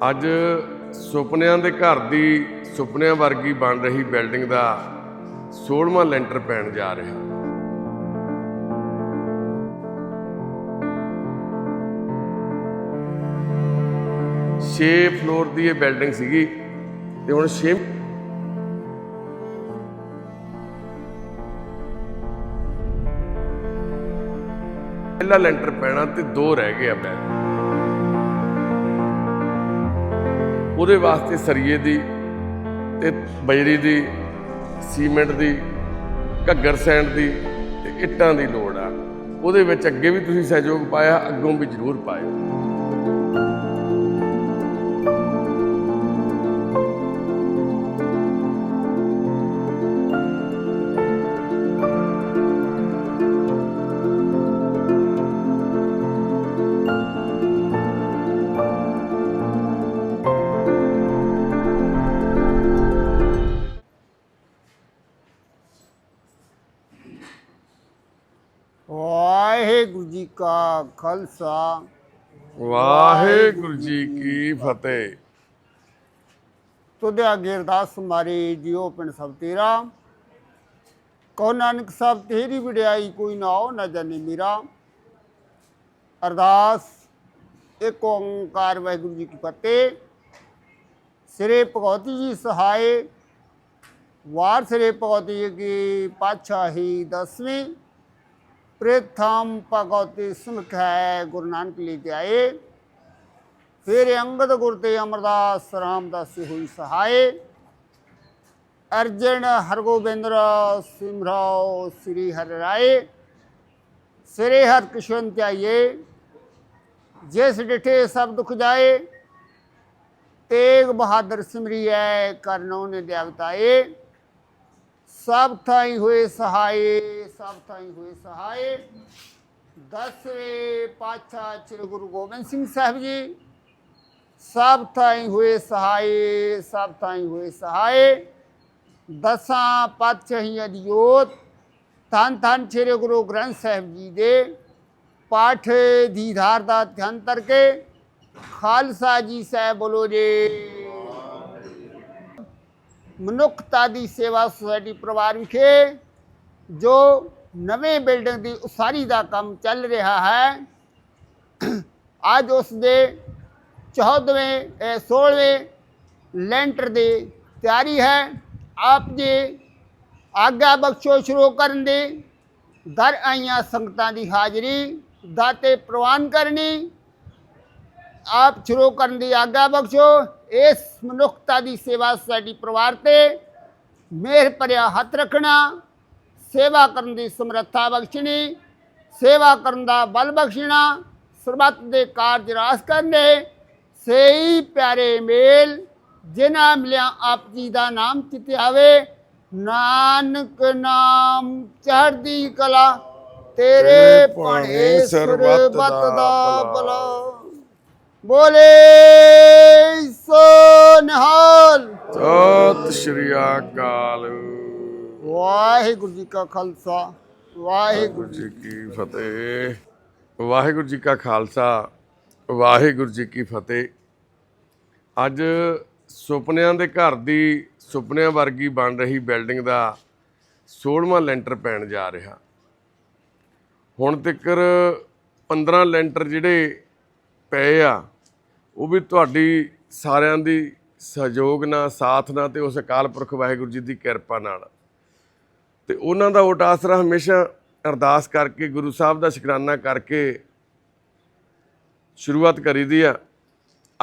ਅੱਜ ਸੁਪਨਿਆਂ ਦੇ ਘਰ ਦੀ ਸੁਪਨਿਆਂ ਵਰਗੀ ਬਣ ਰਹੀ ਬਿਲਡਿੰਗ ਦਾ 16ਵਾਂ ਲੈਂਟਰ ਪੈਣ ਜਾ ਰਿਹਾ। ਛੇ ਫਲੋਰ ਦੀ ਇਹ ਬਿਲਡਿੰਗ ਸੀਗੀ ਤੇ ਹੁਣ 6 ਪਹਿਲਾ ਲੈਂਟਰ ਪੈਣਾ ਤੇ ਦੋ ਰਹਿ ਗਏ ਆ ਬੈਗ ਉਹਦੇ ਵਾਸਤੇ ਸਰੀਏ ਦੀ ਤੇ ਬਜਰੀ ਦੀ, ਸੀਮੈਂਟ ਦੀ, ਘੱਗਰ ਸੈਂਡ ਦੀ ਤੇ ਇੱਟਾਂ ਦੀ ਲੋੜ ਆ। ਉਹਦੇ ਵਿੱਚ ਅੱਗੇ ਵੀ ਤੁਸੀਂ ਸਹਿਯੋਗ ਪਾਇਆ, ਅੱਗੋਂ ਵੀ ਜ਼ਰੂਰ ਪਾਇਓ। ਜੀ ਕਾ ਖਾਲਸਾ। ਵਾਹਿਗੁਰੂ ਜੀ ਕੀ ਫਤਿਹ। ਤੁਧੇ ਅੱਗੇ ਅਰਦਾਸ ਮਾਰੀ ਜਿਉ ਪਿੰਡ ਸਭ ਤੇਰਾ। ਕਹੋ ਨਾਨਕ ਸਾਹਿਬ ਤੇਰੀ ਵਿੜਾਈ ਕੋਈ ਨਾ ਹੋ ਨਾ ਜਾਣੇ ਮੇਰਾ। ਅਰਦਾਸ ਇੱਕ ਓੰਕਾਰ ਵਾਹਿਗੁਰੂ ਜੀ ਕੀ ਫਤਿਹ। ਸ੍ਰੀ ਭਗਵਤੀ ਜੀ ਸਹਾਏ। ਵਾਰ ਸ੍ਰੀ ਭਗਵਤੀ ਜੀ ਕੀ ਪਾਤਸ਼ਾਹੀ ਦਸਵੀਂ। ਪ੍ਰਥਮ ਭਗਵਤੀ ਸੁਨਖੈ ਗੁਰੂ ਨਾਨਕ ਲਈ ਤੇ ਫਿਰ ਅੰਗਦ ਗੁਰ ਤੇ ਅਮਰਦਾਸ ਰਾਮਦਾਸ ਹੋਈ ਸਹਾਏ। ਅਰਜਨ ਹਰਗੋਬਿੰਦ ਸਿਮਰਾਓ ਸ੍ਰੀ ਹਰ ਰਾਏ। ਸ੍ਰੀ ਹਰਿ ਕ੍ਰਿਸ਼ਨ ਧਿਆਈਏ, ਜਿਸ ਡਿਠੇ ਸਭ ਦੁਖ ਜਾਏ, ਤੇਗ ਬਹਾਦਰ ਸਿਮਰੀਐ, ਕਰਨੋ ਨੇ ਦੇਵਤਾਏ। ਸਭ ਥਾਈ ਹੋਏ ਸਹਾਏ ਸਭ ਥਾਈ ਹੋਏ ਸਹਾਏ। ਦਸਵੇਂ ਪਾਤਸ਼ਾਹ ਸ੍ਰੀ ਗੁਰੂ ਗੋਬਿੰਦ ਸਿੰਘ ਸਾਹਿਬ ਜੀ ਸਭ ਥਾਈ ਹੋਏ ਸਹਾਏ, ਸਭ ਥਾਈ ਹੋਏ ਸਹਾਏ। ਦਸਾਂ ਪਾਤਸ਼ਾਹੀ ਅਧਿਯੋਤ ਧੰਨ ਧੰਨ ਸ੍ਰੀ ਗੁਰੂ ਗ੍ਰੰਥ ਸਾਹਿਬ ਜੀ ਦੇ ਪਾਠ ਦੀ ਧਾਰ ਦਾ ਧਿਆਨ ਕਰਕੇ ਖਾਲਸਾ ਜੀ ਸਾਹਿਬ ਬੋਲੋ ਜੀ। ਮਨੁੱਖਤਾ ਦੀ ਸੇਵਾ ਸੁਸਾਇਟੀ ਪਰਿਵਾਰ ਵਿਖੇ ਜੋ ਨਵੇਂ ਬਿਲਡਿੰਗ ਦੀ ਉਸਾਰੀ ਦਾ ਕੰਮ ਚੱਲ ਰਿਹਾ ਹੈ, ਅੱਜ ਉਸ ਦੇ 14ਵੇਂ 16ਵੇਂ ਲੈਂਟਰ ਦੀ ਤਿਆਰੀ ਹੈ। ਆਪ ਜੀ ਆਗਿਆ ਬਖਸ਼ੋ ਸ਼ੁਰੂ ਕਰਨ ਦੀ ਦਰ ਆਈਆਂ ਸੰਗਤਾਂ ਦੀ ਹਾਜ਼ਰੀ, ਦਾਤੇ ਪ੍ਰਵਾਨ ਕਰਨੀ, ਆਪ ਸ਼ੁਰੂ ਕਰਨ ਦੀ ਆਗਿਆ ਬਖਸ਼ੋ। ਇਸ ਮਨੁੱਖਤਾ ਦੀ ਸੇਵਾ ਸੁਸਾਇਟੀ ਪਰਿਵਾਰ ਤੇ ਮਿਹਰ ਭਰਿਆ ਹੱਥ ਰੱਖਣਾ ਸੇਵਾ ਕਰਨ ਦੀ ਸਮਰੱਥਾ ਬਖਸ਼ਣੀ ਸੇਵਾ ਕਰਨ ਦਾ ਬਲ ਬਖਸ਼ਣਾ ਸਰਬੱਤ ਦੇ ਕਾਰਜ ਰਾਸ ਕਰਨੇ ਸਹੀ ਪਿਆਰੇ ਮੇਲ ਜਿਨ੍ਹਾਂ ਮਿਲਿਆ ਆਪ ਜੀ ਦਾ ਨਾਮ ਚਿਤਿਆਵੇ ਨਾਨਕ ਨਾਮ ਚੜ੍ਹਦੀ ਕਲਾ ਤੇਰੇ ਭਾਣੇ ਸਰਬੱਤ ਦਾ ਭਲਾ। ਬੋਲੇ ਸੋ ਨਿਹਾਲ। ਸਤਿ ਸ਼੍ਰੀ ਅਕਾਲ। ਵਾਹਿਗੁਰੂ ਜੀ ਕਾ ਖਾਲਸਾ, ਵਾਹਿਗੁਰੂ ਜੀ ਕੀ ਫਤਿਹ। ਵਾਹਿਗੁਰੂ ਜੀ ਕਾ ਖਾਲਸਾ, ਵਾਹਿਗੁਰੂ ਜੀ ਕੀ ਫਤਿਹ। ਅੱਜ ਸੁਪਨਿਆਂ ਦੇ ਘਰ ਦੀ ਸੁਪਨਿਆਂ ਵਰਗੀ ਬਣ ਰਹੀ ਬਿਲਡਿੰਗ ਦਾ 16ਵਾਂ ਲੈਂਟਰ ਪੈਣ ਜਾ ਰਿਹਾ। ਹੁਣ ਤੱਕ 15 ਲੈਂਟਰ ਜਿਹੜੇ ਪਏ ਆ, ਉਹ ਵੀ ਤੁਹਾਡੀ ਸਾਰਿਆਂ ਦੀ ਸਹਿਯੋਗ ਨਾਲ, ਸਾਥ ਨਾਲ ਤੇ ਉਸ ਅਕਾਲ ਪੁਰਖ ਵਾਹਿਗੁਰੂ ਜੀ ਦੀ ਕਿਰਪਾ ਨਾਲ। ਤੇ ਉਹਨਾਂ ਦਾ ਓਟ ਆਸਰਾ ਹਮੇਸ਼ਾ ਅਰਦਾਸ ਕਰਕੇ, ਗੁਰੂ ਸਾਹਿਬ ਦਾ ਸ਼ੁਕਰਾਨਾ ਕਰਕੇ ਸ਼ੁਰੂਆਤ ਕਰੀਦੀ ਆ।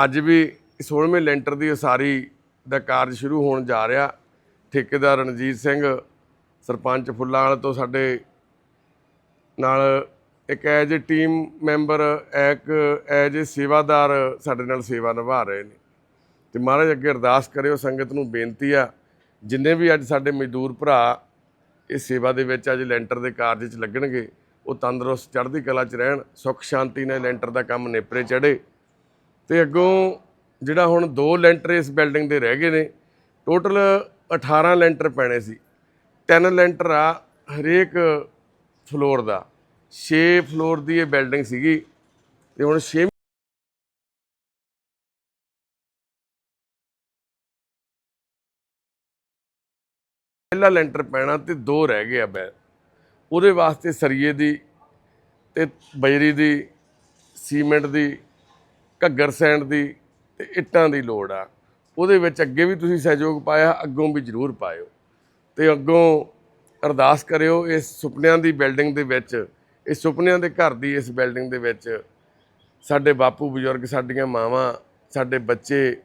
ਅੱਜ ਵੀ 16ਵੇਂ ਲੈਂਟਰ ਦੀ ਉਸਾਰੀ ਦਾ ਕਾਰਜ ਸ਼ੁਰੂ ਹੋਣ ਜਾ ਰਿਹਾ। ਠੇਕੇਦਾਰ ਰਣਜੀਤ ਸਿੰਘ, ਸਰਪੰਚ ਫੁੱਲਾਂ ਵਾਲੇ ਤੋਂ ਸਾਡੇ ਨਾਲ ਇੱਕ ਐਜ ਏ ਟੀਮ ਮੈਂਬਰ, ਇੱਕ ਐਜ ਏ ਸੇਵਾਦਾਰ ਸਾਡੇ ਨਾਲ ਸੇਵਾ ਨਿਭਾ ਰਹੇ ਨੇ। ਤੇ ਮਹਾਰਾਜ ਅੱਗੇ ਅਰਦਾਸ ਕਰਿਓ, ਸੰਗਤ ਨੂੰ ਬੇਨਤੀ ਆ, ਜਿੰਨੇ ਵੀ ਅੱਜ ਸਾਡੇ ਮਜ਼ਦੂਰ ਭਰਾ ਇਹ ਸੇਵਾ ਦੇ ਵਿੱਚ ਅੱਜ ਲੈਂਟਰ ਦੇ ਕਾਰਜ 'ਚ ਲੱਗਣਗੇ। ਉਹ ਤੰਦਰੁਸਤ ਚੜ੍ਹਦੀ ਕਲਾ 'ਚ ਰਹਿਣ, ਸੁੱਖ ਸ਼ਾਂਤੀ ਨਾਲ ਲੈਂਟਰ ਦਾ ਕੰਮ ਨੇਪਰੇ ਚੜੇ ਤੇ ਅੱਗੋਂ ਜਿਹੜਾ ਹੁਣ ਦੋ ਲੈਂਟਰ ਇਸ ਬਿਲਡਿੰਗ ਦੇ ਰਹਿ ਗਏ ਨੇ, ਟੋਟਲ 18 ਲੈਂਟਰ ਪੈਣੇ ਸੀ। ਤਿੰਨ ਲੈਂਟਰ ਆ ਹਰੇਕ ਫਲੋਰ ਦਾ। 6 ਫਲੋਰ ਦੀ ਇਹ ਬਿਲਡਿੰਗ ਸੀਗੀ। ਤੇ ਹੁਣ 6 ਪਹਿਲਾ ਲੈਂਟਰ ਪੈਣਾ ਤੇ ਦੋ ਰਹਿ ਗਏ ਆ ਬੈ ਉਹਦੇ ਵਾਸਤੇ ਸਰੀਏ ਦੀ ਤੇ ਬਜਰੀ ਦੀ, ਸੀਮੈਂਟ ਦੀ, ਘੱਗਰ ਸੈਂਡ ਦੀ ਤੇ ਇੱਟਾਂ ਦੀ ਲੋੜ ਆ। ਉਹਦੇ ਵਿੱਚ ਅੱਗੇ ਵੀ ਤੁਸੀਂ ਸਹਿਯੋਗ ਪਾਇਆ, ਅੱਗੋਂ ਵੀ ਜ਼ਰੂਰ ਪਾਇਓ। ਤੇ ਅੱਗੋਂ ਅਰਦਾਸ ਕਰਿਓ, ਇਸ ਸੁਪਨਿਆਂ ਦੀ ਬਿਲਡਿੰਗ ਦੇ ਵਿੱਚ, ਇਸ ਸੁਪਨਿਆਂ ਦੇ ਘਰ ਦੀ ਇਸ ਬਿਲਡਿੰਗ ਦੇ ਵਿੱਚ ਸਾਡੇ ਬਾਪੂ ਬਜ਼ੁਰਗ, ਸਾਡੀਆਂ ਮਾਵਾਂ, ਸਾਡੇ ਬੱਚੇ,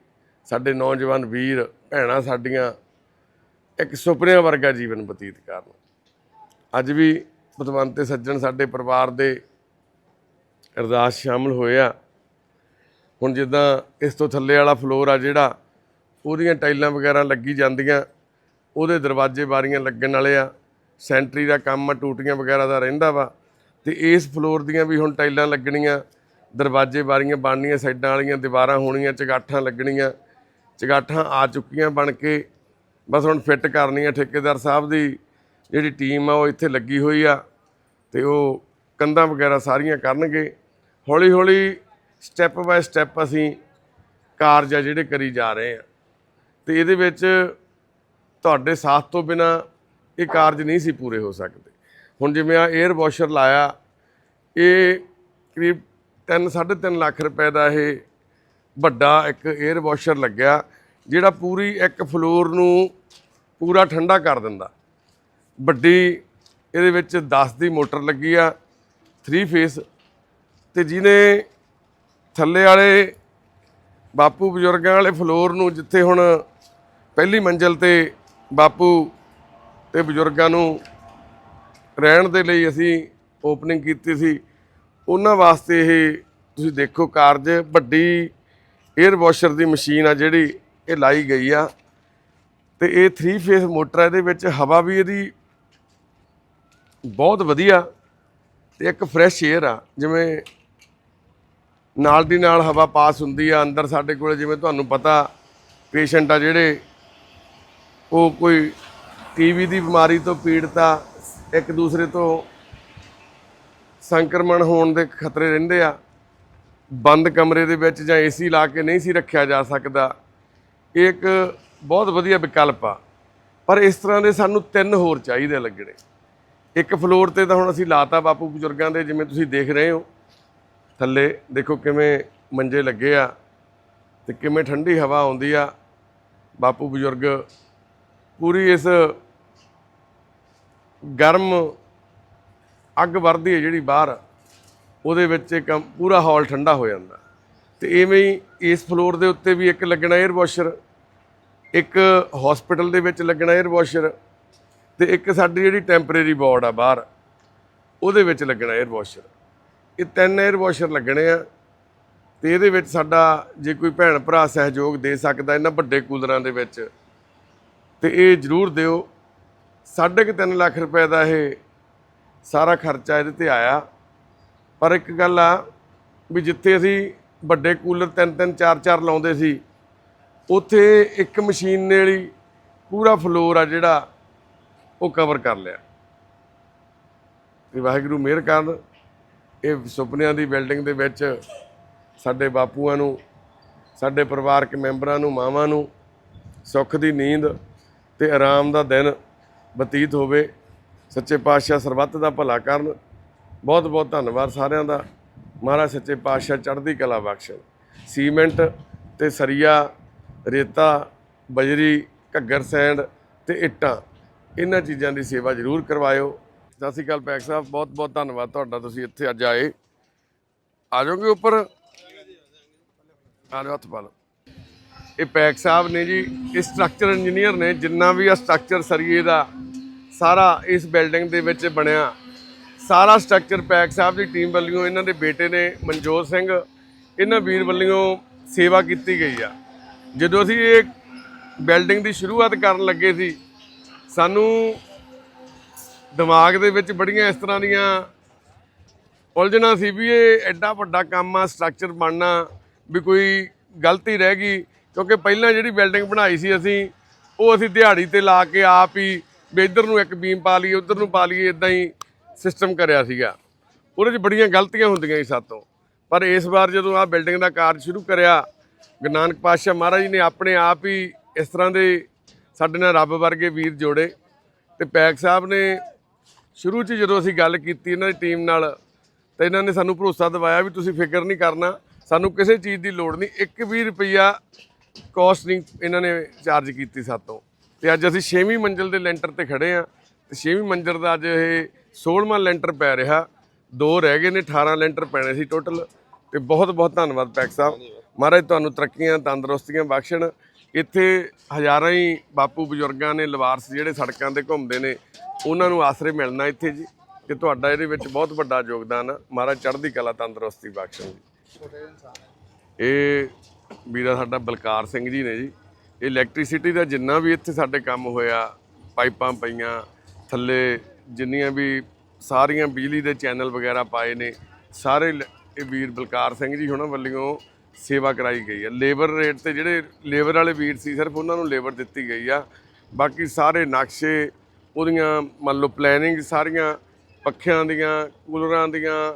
ਸਾਡੇ ਨੌਜਵਾਨ ਵੀਰ, ਭੈਣਾਂ ਸਾਡੀਆਂ ਇੱਕ ਸੁਪਨਿਆਂ ਵਰਗਾ ਜੀਵਨ ਬਤੀਤ ਕਰਨ। ਅੱਜ ਵੀ ਪਤਵੰਤ ਤੇ ਸੱਜਣ ਸਾਡੇ ਪਰਿਵਾਰ ਦੇ ਅਰਦਾਸ ਸ਼ਾਮਲ ਹੋਏ ਆ। ਹੁਣ ਜਿੱਦਾਂ ਇਸ ਤੋਂ ਥੱਲੇ ਵਾਲਾ ਫਲੋਰ ਆ ਜਿਹੜਾ, ਉਹਦੀਆਂ ਟਾਈਲਾਂ ਵਗੈਰਾ ਲੱਗੀ ਜਾਂਦੀਆਂ, ਉਹਦੇ ਦਰਵਾਜ਼ੇ ਬਾਰੀਆਂ ਲੱਗਣ ਵਾਲੇ ਆ। ਸੈਂਟਰੀ ਦਾ ਕੰਮ ਆ, ਟੂਟੀਆਂ ਵਗੈਰਾ ਦਾ ਰਹਿੰਦਾ ਵਾ। ਤੇ ਇਸ ਫਲੋਰ ਦੀਆਂ ਵੀ ਹੁਣ ਟਾਈਲਾਂ ਲੱਗਣੀਆਂ, ਦਰਵਾਜ਼ੇ ਬਾਰੀਆਂ ਬਣਨੀਆਂ, ਸਾਈਡਾਂ ਵਾਲੀਆਂ ਦੀਵਾਰਾਂ ਹੋਣੀਆਂ, ਚਗਾਠਾਂ ਲੱਗਣੀਆਂ, ਚਗਾਠਾਂ ਆ ਚੁੱਕੀਆਂ ਬਣ ਕੇ ਬਸ ਹੁਣ ਫਿੱਟ ਕਰਨੀ ਆ ਠੇਕੇਦਾਰ ਸਾਹਿਬ ਦੀ, ਜਿਹੜੀ ਟੀਮ ਆ ਉਹ ਇੱਥੇ ਲੱਗੀ ਹੋਈ ਆ ਤੇ ਉਹ ਕੰਧਾਂ ਵਗੈਰਾ ਸਾਰੀਆਂ ਕਰਨਗੇ। ਹੌਲੀ ਹੌਲੀ ਸਟੈਪ ਬਾਏ ਸਟੈਪ ਅਸੀਂ ਕਾਰਜ ਆ ਜਿਹੜੇ ਕਰੀ ਜਾ ਰਹੇ ਆ। ਤੇ ਇਹਦੇ ਵਿੱਚ ਤੁਹਾਡੇ ਸਾਥ ਤੋਂ ਬਿਨਾ ਇਹ ਕਾਰਜ ਨਹੀਂ ਸੀ ਪੂਰੇ ਹੋ ਸਕਦੇ। ਹੁਣ ਜਿਵੇਂ ਆ 에ਅਰ ਵਾਸ਼ਰ ਲਾਇਆ, ਇਹ ਕਰੀਬ 3 3.5 ਲੱਖ ਰੁਪਏ ਦਾ ਇਹ ਵੱਡਾ ਇੱਕ 에ਅਰ ਵਾਸ਼ਰ ਲੱਗਿਆ। ਜਿਹੜਾ ਪੂਰੀ ਇੱਕ ਫਲੋਰ ਨੂੰ ਪੂਰਾ ਠੰਡਾ ਕਰ ਦਿੰਦਾ। ਵੱਡੀ ਇਹਦੇ ਵਿੱਚ 10 ਦੀ ਮੋਟਰ ਲੱਗੀ ਆ 3 ਫੇਸ ਤੇ ਜਿਹਨੇ ਥੱਲੇ ਵਾਲੇ ਬਾਪੂ ਬਜ਼ੁਰਗਾਂ ਵਾਲੇ ਫਲੋਰ ਨੂੰ ਜਿੱਥੇ ਹੁਣ ਪਹਿਲੀ ਮੰਜ਼ਲ ਤੇ ਬਾਪੂ ਤੇ ਬਜ਼ੁਰਗਾਂ ਨੂੰ ਰਹਿਣ ਦੇ ਲਈ ਅਸੀਂ ਓਪਨਿੰਗ ਕੀਤੀ ਸੀ, ਉਹਨਾਂ ਵਾਸਤੇ ਇਹ ਤੁਸੀਂ ਦੇਖੋ ਕਾਰਜ, ਵੱਡੀ 에ਅਰ ਵਾਸ਼ਰ ਦੀ ਮਸ਼ੀਨ ਆ ਜਿਹੜੀ ਇਹ ਲਾਈ ਗਈ ਆ ਤੇ ਇਹ 3 ਫੇਸ ਮੋਟਰ ਆ, ਇਹਦੇ ਵਿੱਚ ਹਵਾ ਵੀ ਇਹਦੀ ਬਹੁਤ ਵਧੀਆ ਤੇ ਇੱਕ ਫਰੈਸ਼ 에ਅਰ ਆ, ਜਿਵੇਂ ਨਾਲ ਦੀ ਨਾਲ ਹਵਾ ਪਾਸ ਹੁੰਦੀ ਆ, ਅੰਦਰ ਸਾਡੇ ਕੋਲ ਜਿਵੇਂ ਤੁਹਾਨੂੰ ਪਤਾ ਪੇਸ਼ੈਂਟ ਆ ਜਿਹੜੇ, ਉਹ ਕੋਈ ਟੀਵੀ ਦੀ ਬਿਮਾਰੀ ਤੋਂ ਪੀੜਤ ਆ, ਇੱਕ ਦੂਸਰੇ ਤੋਂ ਸੰਕਰਮਣ ਹੋਣ ਦੇ ਖਤਰੇ ਰਹਿੰਦੇ ਆ, ਬੰਦ ਕਮਰੇ ਦੇ ਵਿੱਚ ਜਾਂ ਏਸੀ ਲਾ ਕੇ ਨਹੀਂ ਸੀ ਰੱਖਿਆ ਜਾ ਸਕਦਾ। ਇਹ ਇੱਕ ਬਹੁਤ ਵਧੀਆ ਵਿਕਲਪ ਆ। ਪਰ ਇਸ ਤਰ੍ਹਾਂ ਦੇ ਸਾਨੂੰ ਤਿੰਨ ਹੋਰ ਚਾਹੀਦੇ ਲੱਗਣੇ। ਇੱਕ ਫਲੋਰ ਤੇ ਤਾਂ ਹੁਣ ਅਸੀਂ ਲਾਤਾ ਬਾਪੂ ਬਜ਼ੁਰਗਾਂ ਦੇ, ਜਿਵੇਂ ਤੁਸੀਂ ਦੇਖ ਰਹੇ ਹੋ। ਥੱਲੇ ਦੇਖੋ ਕਿਵੇਂ ਮੰਜੇ ਲੱਗੇ ਆ ਤੇ ਕਿਵੇਂ ਠੰਡੀ ਹਵਾ ਆਉਂਦੀ ਆ। ਬਾਪੂ ਬਜ਼ੁਰਗ ਪੂਰੀ ਇਸ ਗਰਮ ਅੱਗ ਵਰਦੀ ਹੈ ਜਿਹੜੀ ਬਾਹਰ, ਉਹਦੇ ਵਿੱਚ ਇੱਕ ਪੂਰਾ ਹਾਲ ਠੰਡਾ ਹੋ ਜਾਂਦਾ। ਤੇ ਇਵੇਂ ਹੀ ਇਸ ਫਲੋਰ ਦੇ ਉੱਤੇ ਵੀ ਇੱਕ ਲੱਗਣਾ 에ਅਰ ਵਾਸ਼ਰ ਇੱਕ ਹਸਪੀਟਲ ਦੇ ਵਿੱਚ ਲੱਗਣਾ 에ਅਰ ਵਾਸ਼ਰ ਤੇ ਇੱਕ ਸਾਡੀ ਜਿਹੜੀ ਟੈਂਪਰੇਰੀ ਬੋਰਡ ਆ ਬਾਹਰ, ਉਹਦੇ ਵਿੱਚ ਲੱਗਣਾ 에ਅਰ ਵਾਸ਼ਰ ਇਹ ਤਿੰਨ 에ਅਰ ਵਾਸ਼ਰ ਲੱਗਣੇ ਆ ਤੇ ਇਹਦੇ ਵਿੱਚ ਸਾਡਾ ਜੇ ਕੋਈ ਭੈਣ ਭਰਾ ਸਹਿਯੋਗ ਦੇ ਸਕਦਾ ਇਹਨਾਂ ਵੱਡੇ ਕੂਲਰਾਂ ਦੇ ਵਿੱਚ, ਤੇ ਇਹ ਜ਼ਰੂਰ ਦਿਓ। 3.5 ਲੱਖ ਰੁਪਏ ਦਾ ਇਹ ਸਾਰਾ ਖਰਚਾ ਇਹਦੇ ਤੇ ਆਇਆ। ਪਰ ਇੱਕ ਗੱਲ ਆ ਵੀ ਜਿੱਥੇ ਅਸੀਂ ਵੱਡੇ ਕੂਲਰ ਤਿੰਨ ਤਿੰਨ ਚਾਰ ਚਾਰ ਲਾਉਂਦੇ ਸੀ। ਉੱਥੇ ਇੱਕ ਮਸ਼ੀਨ ਨੇ ਵਾਲੀ ਪੂਰਾ ਫਲੋਰ ਆ ਜਿਹੜਾ ਉਹ ਕਵਰ ਕਰ ਲਿਆ। ਤੇ ਵਾਹਿਗੁਰੂ ਮਿਹਰ ਕਰਨ, ਇਹ ਸੁਪਨਿਆਂ ਦੀ ਬਿਲਡਿੰਗ ਦੇ ਵਿੱਚ ਸਾਡੇ ਬਾਪੂਆਂ ਨੂੰ, ਸਾਡੇ ਪਰਿਵਾਰਕ ਮੈਂਬਰਾਂ ਨੂੰ, ਮਾਵਾਂ ਨੂੰ ਸੁੱਖ ਦੀ ਨੀਂਦ ਤੇ ਆਰਾਮ ਦਾ ਦਿਨ ਬਤੀਤ ਹੋਵੇ। ਸੱਚੇ ਪਾਤਸ਼ਾਹ ਸਰਬੱਤ ਦਾ ਭਲਾ ਕਰਨ। ਬਹੁਤ ਬਹੁਤ ਧੰਨਵਾਦ ਸਾਰਿਆਂ ਦਾ। ਮਹਾਰਾਜ ਸੱਚੇ ਪਾਤਸ਼ਾਹ ਚੜ੍ਹਦੀ ਕਲਾ ਬਖਸ਼ਣ ਸੀਮੈਂਟ ਤੇ ਸਰੀਆ, ਰੇਤਾ, ਬਜਰੀ, ਘੱਗਰ ਸੈਂਡ ਤੇ ਇੱਟਾਂ, ਇਹਨਾਂ ਚੀਜ਼ਾਂ ਦੀ ਸੇਵਾ ਜ਼ਰੂਰ ਕਰਵਾਇਓ। ਸਤਿ ਸ਼੍ਰੀ ਅਕਾਲ ਪੈਕ ਸਾਹਿਬ ਬਹੁਤ ਬਹੁਤ ਧੰਨਵਾਦ ਤੁਹਾਡਾ, ਤੁਸੀਂ ਇੱਥੇ ਅੱਜ ਆਏ। ਆ ਜਾਓਗੇ ਉੱਪਰ? ਆ ਜਾਓ, ਹੱਥ ਪਾ ਲਓ। ਇਹ ਪੈਕ ਸਾਹਿਬ ਨੇ ਜੀ, ਇਹ ਸਟਰਕਚਰ ਇੰਜੀਨੀਅਰ ਨੇ, ਜਿੰਨਾ ਵੀ ਆ ਸਟਰਕਚਰ ਸਰੀਏ ਦਾ, ਸਾਰਾ ਇਸ ਬਿਲਡਿੰਗ ਦੇ ਵਿੱਚ ਬਣਿਆ। ਸਾਰਾ ਸਟਰਕਚਰ ਪੈਕ ਸਾਹਿਬ ਦੀ ਟੀਮ ਵੱਲੋਂ ਇਹਨਾਂ ਦੇ ਬੇਟੇ ਨੇ ਮਨਜੋਤ ਸਿੰਘ, ਇਹਨਾਂ ਵੀਰ ਵੱਲੋਂ ਸੇਵਾ ਕੀਤੀ ਗਈ ਆ। ਜਦੋਂ ਅਸੀਂ ਇਹ ਬਿਲਡਿੰਗ ਦੀ ਸ਼ੁਰੂਆਤ ਕਰਨ ਲੱਗੇ ਸੀ, ਸਾਨੂੰ ਦਿਮਾਗ ਦੇ ਵਿੱਚ ਬੜੀਆਂ ਇਸ ਤਰ੍ਹਾਂ ਦੀਆਂ ਉਲਝਣਾ ਸੀ ਵੀ ਇਹ ਐਡਾ ਵੱਡਾ ਕੰਮ ਆ, ਸਟਰਕਚਰ ਬਣਨਾ ਵੀ ਕੋਈ ਗਲਤੀ ਰਹਿ ਗਈ। ਕਿਉਂਕਿ ਪਹਿਲਾਂ ਜਿਹੜੀ ਬਿਲਡਿੰਗ ਬਣਾਈ ਸੀ ਅਸੀਂ, ਉਹ ਅਸੀਂ ਦਿਹਾੜੀ ਤੇ ਲਾ ਕੇ ਆਪ ਹੀ ਵੀ ਇੱਧਰ ਨੂੰ ਇੱਕ ਬੀਮ ਪਾ ਲਈਏ, ਉੱਧਰ ਨੂੰ ਪਾ ਲਈਏ ਇਦਾਂ ਹੀ ਸਿਸਟਮ ਕਰਿਆ ਸੀਗਾ। ਉਹਦੇ 'ਚ ਬੜੀਆਂ ਗਲਤੀਆਂ ਹੁੰਦੀਆਂ ਸੀ ਸਾਤੋਂ। ਪਰ ਇਸ ਵਾਰ ਜਦੋਂ ਆ ਬਿਲਡਿੰਗ ਦਾ ਕਾਰਜ ਸ਼ੁਰੂ ਕਰਿਆ, ਗੁਰੂ ਨਾਨਕ ਪਾਤਸ਼ਾਹ ਮਹਾਰਾਜ ਨੇ ਆਪਣੇ ਆਪ ਹੀ ਇਸ ਤਰ੍ਹਾਂ ਦੇ ਸਾਡੇ ਨਾਲ ਰੱਬ ਵਰਗੇ ਵੀਰ ਜੋੜੇ। ਤੇ ਪੈਕ ਸਾਹਿਬ ਨੇ ਸ਼ੁਰੂ 'ਚ ਜਦੋਂ ਅਸੀਂ ਗੱਲ ਕੀਤੀ ਇਹਨਾਂ ਦੀ ਟੀਮ ਨਾਲ, ਤਾਂ ਇਹਨਾਂ ਨੇ ਸਾਨੂੰ ਭਰੋਸਾ ਦਿਵਾਇਆ ਵੀ ਤੁਸੀਂ ਫਿਕਰ ਨਹੀਂ ਕਰਨਾ, ਸਾਨੂੰ ਕਿਸੇ ਚੀਜ਼ ਦੀ ਲੋੜ ਨਹੀਂ। ਇੱਕ ਵੀ ਰੁਪਈਆ ਕੋਸਟ ਨਹੀਂ ਇਹਨਾਂ ਨੇ ਚਾਰਜ ਕੀਤੀ ਸਾਤੋਂ। ਤੇ ਅੱਜ ਅਸੀਂ 6ਵੀਂ ਮੰਜ਼ਲ ਦੇ ਲੈਂਟਰ ਤੇ ਖੜੇ ਆ। ਤੇ 6ਵੀਂ ਮੰਜ਼ਲ ਦਾ ਅੱਜ ਇਹ 16ਵਾਂ ਲੈਂਟਰ ਪੈ ਰਿਹਾ। ਦੋ ਰਹਿ ਗਏ ਨੇ 18 ਲੈਂਟਰ ਪੈਣੇ ਸੀ ਟੋਟਲ। ਤੇ ਬਹੁਤ ਬਹੁਤ ਧੰਨਵਾਦ ਪੈਕ ਸਾਹਿਬ। ਮਹਾਰਾਜ ਤੁਹਾਨੂੰ ਤਰੱਕੀਆਂ, ਤੰਦਰੁਸਤੀਆਂ ਬਖਸ਼ਣ। ਇੱਥੇ ਹਜ਼ਾਰਾਂ ਹੀ ਬਾਪੂ ਬਜ਼ੁਰਗਾਂ ਨੇ ਲਵਾਰਸ ਜਿਹੜੇ ਸੜਕਾਂ ਤੇ ਘੁੰਮਦੇ ਨੇ, ਉਹਨਾਂ ਨੂੰ ਆਸਰੇ ਮਿਲਣਾ ਇੱਥੇ ਜੀ। ਕਿ ਤੁਹਾਡਾ ਇਹਦੇ ਵਿੱਚ ਬਹੁਤ ਵੱਡਾ ਯੋਗਦਾਨ ਆ। ਮਹਾਰਾਜ ਚੜ੍ਹਦੀ ਕਲਾ, ਤੰਦਰੁਸਤੀ ਬਖਸ਼ਣ ਜੀ। ਇਹ ਵੀਰਾ ਸਾਡਾ ਬਲਕਾਰ ਸਿੰਘ ਜੀ ਨੇ ਜੀ। ਇਹ ਇਲੈਕਟ੍ਰਿਸਿਟੀ ਦਾ ਜਿੰਨਾ ਵੀ ਇੱਥੇ ਸਾਡੇ ਕੰਮ ਹੋਇਆ, ਪਾਈਪਾਂ ਪਈਆਂ, ਥੱਲੇ ਜਿੰਨੀਆਂ ਵੀ ਸਾਰੀਆਂ ਬਿਜਲੀ ਦੇ ਚੈਨਲ ਵਗੈਰਾ ਪਾਏ ਨੇ, ਸਾਰੇ ਲ- ਇਹ ਵੀਰ ਬਲਕਾਰ ਸਿੰਘ ਜੀ ਹੁਣਾਂ ਵੱਲੋਂ ਸੇਵਾ ਕਰਾਈ ਗਈ ਹੈ ਲੇਬਰ ਰੇਟ ਤੇ ਜਿਹੜੇ ਲੇਬਰ ਵਾਲੇ ਵੀਰ ਸੀ, ਸਿਰਫ ਉਹਨਾਂ ਨੂੰ ਲੇਬਰ ਦਿੱਤੀ ਗਈ ਆ। ਬਾਕੀ ਸਾਰੇ ਨਕਸ਼ੇ, ਉਹਦੀਆਂ ਮੰਨ ਲਓ ਪਲੈਨਿੰਗ ਸਾਰੀਆਂ ਪੱਖਿਆਂ ਦੀਆਂ, ਕੂਲਰਾਂ ਦੀਆਂ,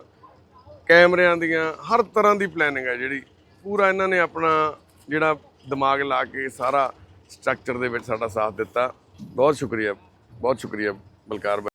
ਕੈਮਰਿਆਂ ਦੀਆਂ, ਹਰ ਤਰ੍ਹਾਂ ਦੀ ਪਲੈਨਿੰਗ ਹੈ ਜਿਹੜੀ। ਪੂਰਾ ਇਹਨਾਂ ਨੇ ਆਪਣਾ ਜਿਹੜਾ ਦਿਮਾਗ ਲਾ ਕੇ ਸਾਰਾ ਸਟਰਕਚਰ ਦੇ ਵਿੱਚ ਸਾਡਾ ਸਾਥ ਦਿੱਤਾ। ਬਹੁਤ ਸ਼ੁਕਰੀਆ ਬਹੁਤ ਸ਼ੁਕਰੀਆ ਬਲਕਾਰ ਬਾਈ